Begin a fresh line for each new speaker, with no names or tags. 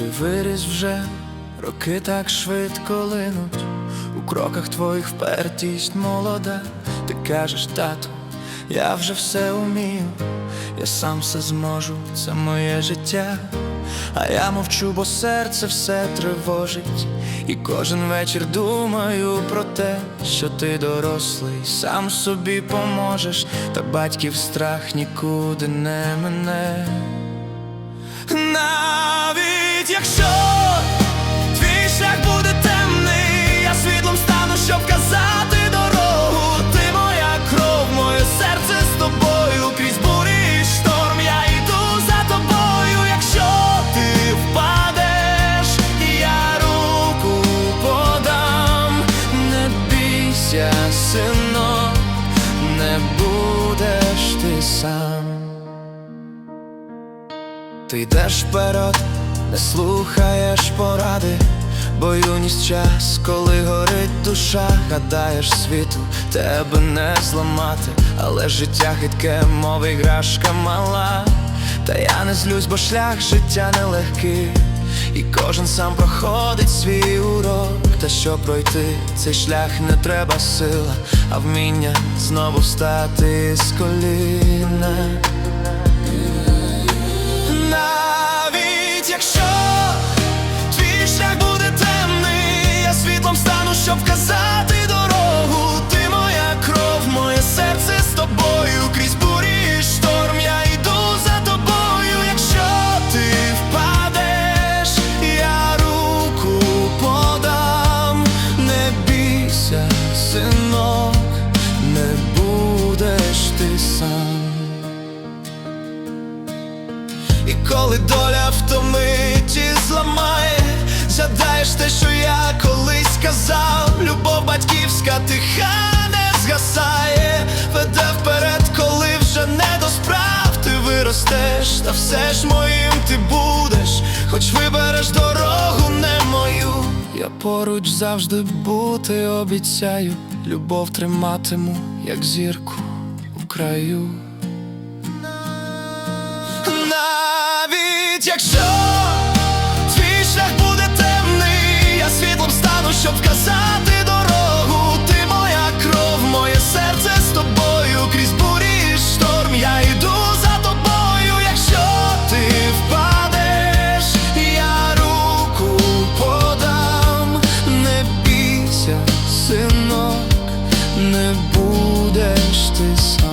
виріс вже, роки так швидко линуть, у кроках твоїх впертість молода, ти кажеш, тату, я вже все умію, я сам все зможу, це моє життя. А я мовчу, бо серце все тривожить, і кожен вечір думаю про те, що ти дорослий, сам собі поможеш, та батьків страх нікуди не мене. Якщо твій шлях буде темний, я світлом стану, щоб казати дорогу. Ти моя кров, моє серце з тобою, крізь бурі і шторм, я йду за тобою, якщо ти впадеш, я руку подам, не бійся, синок, не будеш ти сам. Ти йдеш вперед, не слухаєш поради, бо юність час, коли горить душа, гадаєш світу, тебе не зламати, але життя хитке, мов іграшка мала. Та я не злюсь, бо шлях життя нелегкий, і кожен сам проходить свій урок. Та що пройти цей шлях не треба сила, а вміння знову встати з коліна. Щоб вказати дорогу. Ти моя кров, моє серце з тобою, крізь бурі і шторм, я йду за тобою, якщо ти впадеш, я руку подам, не бійся, синок, не будеш ти сам. І коли доля втомить все ж моїм ти будеш, хоч вибереш дорогу не мою. Я поруч завжди бути обіцяю, любов триматиму, як зірку у краю. ранок не будеш ти сам.